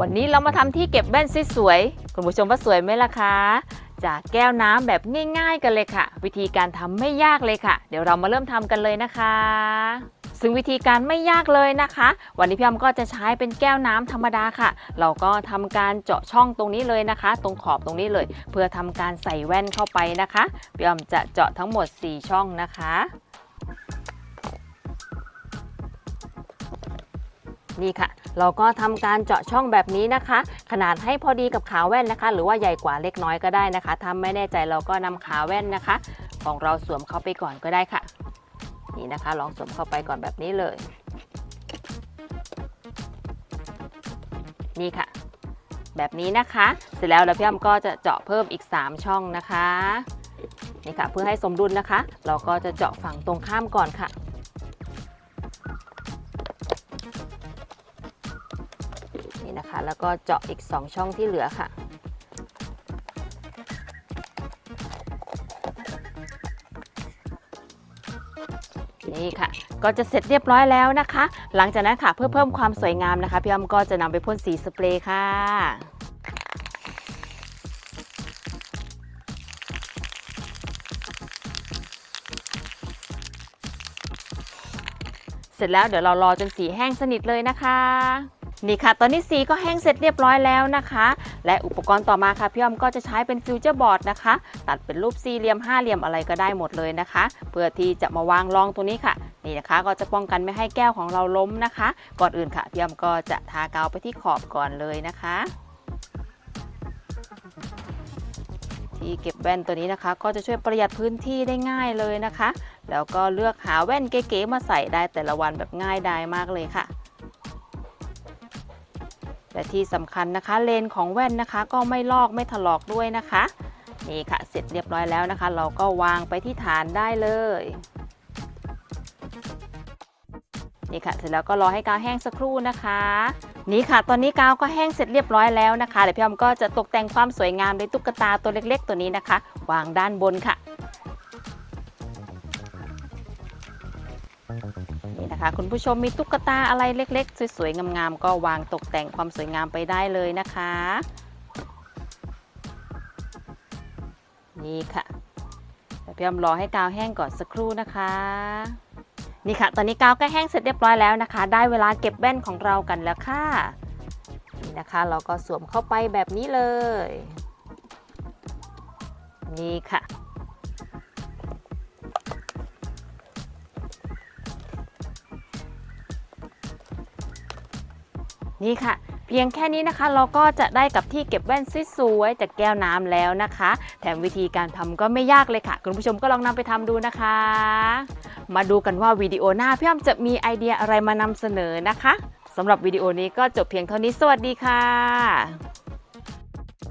วันนี้เรามาทำที่เก็บแว่นสวยๆคุณผู้ชมว่าสวยไหมล่ะคะ จากแก้วน้ำแบบง่ายๆกันเลยค่ะ วิธีการทำไม่ยากเลยค่ะ เดี๋ยวเรามาเริ่มทำกันเลยนะคะ ซึ่งวิธีการไม่ยากเลยนะคะ วันนี้พี่อ้อมก็จะใช้เป็นแก้วน้ำธรรมดาค่ะ เราก็ทำการเจาะช่องตรงนี้เลยนะคะ ตรงขอบตรงนี้เลย เพื่อทำการใส่แว่นเข้าไปนะคะพี่อ้อมจะเจาะทั้งหมด 4 ช่องนะคะ นี่ค่ะ เราก็ทำการเจาะช่องแบบนี้นะคะ ขนาดให้พอดีกับขาแว่นนะคะ หรือว่าใหญ่กว่าเล็กน้อยก็ได้นะคะถ้าไม่แน่ใจเราก็นำขาแว่นนะคะ ของเราสวมเข้าไปก่อนก็ได้ค่ะ นี่นะคะ ลองสวมเข้าไปก่อนแบบนี้เลย นี่ค่ะ แบบนี้นะคะ เสร็จแล้วแล้วพี่อ้ำก็จะเจาะเพิ่มอีก 3 ช่องนะคะนี่ค่ะเพื่อให้สมดุลนะคะ เราก็จะเจาะฝั่งตรงข้ามก่อนค่ะ นะคะ แล้วก็เจาะอีก 2 ช่องที่เหลือค่ะ นี่ค่ะ ก็จะเสร็จเรียบร้อยแล้วนะคะ หลังจากนั้นค่ะเพื่อเพิ่มความสวยงามนะคะ พี่อ้อมก็จะนำไปพ่นสีสเปรย์ค่ะเสร็จแล้วเดี๋ยวเรารอจนสีแห้งสนิทเลยนะคะ นี่ค่ะ ตอนนี้สีก็แห้งเสร็จเรียบร้อยแล้วนะคะ และอุปกรณ์ต่อมาค่ะพี่อ้อมก็จะใช้เป็นฟิวเจอร์บอร์ดนะคะ ตัดเป็นรูปสี่เหลี่ยมห้าเหลี่ยมอะไรก็ได้หมดเลยนะคะ เพื่อที่จะมาวางรองตรงนี้ค่ะ นี่นะคะก็จะป้องกันไม่ให้แก้วของเราล้มนะคะ ก่อนอื่นค่ะพี่อ้อมก็จะทากาวไปที่ขอบก่อนเลยนะคะที่เก็บแว่นตัวนี้นะคะ ก็จะช่วยประหยัดพื้นที่ได้ง่ายเลยนะคะ แล้วก็เลือกหาแว่นเก๋ๆมาใส่ได้แต่ละวันแบบง่ายดายมากเลยค่ะ และที่สำคัญนะคะเลนของแว่นนะคะ ก็ไม่ลอกไม่ถลอกด้วยนะคะนี่ค่ะเสร็จเรียบร้อยแล้วนะคะ เราก็วางไปที่ฐานได้เลยนี่ค่ะเสร็จแล้วก็รอให้กาวแห้งสักครู่นะคะ นี่ค่ะ ตอนนี้กาวก็แห้งเสร็จเรียบร้อยแล้วนะคะเดี๋ยวพี่ออมก็จะตกแต่งความสวยงามในตุ๊กตาตัวเล็ก ๆ ตัวนี้นะคะ วางด้านบนค่ะ นี่นะคะ คุณผู้ชมมีตุ๊กตาอะไรเล็ก ๆ สวย ๆ งามๆก็วางตกแต่งความสวยงามไปได้เลยนะคะ นี่ค่ะเดี๋ยวพี่ออมรอให้กาวแห้งก่อนสักครู่นะคะ นี่ค่ะ ตอนนี้กาวก็แห้งเสร็จเรียบร้อยแล้วนะคะ ได้เวลาเก็บแว่นของเรากันแล้วค่ะ นี่นะคะ เราก็สวมเข้าไปแบบนี้เลย นี่ค่ะ นี่ค่ะ เพียงแค่นี้นะคะเราก็จะได้กับที่เก็บแว่นสวยๆจากแก้วน้ำแล้วนะคะ แถมวิธีการทำก็ไม่ยากเลยค่ะ คุณผู้ชมก็ลองนำไปทำดูนะคะ มาดูกันว่าวิดีโอหน้าพี่อ้ำจะมีไอเดียอะไรมานำเสนอนะคะสำหรับวิดีโอนี้ก็จบเพียงเท่านี้สวัสดีค่ะ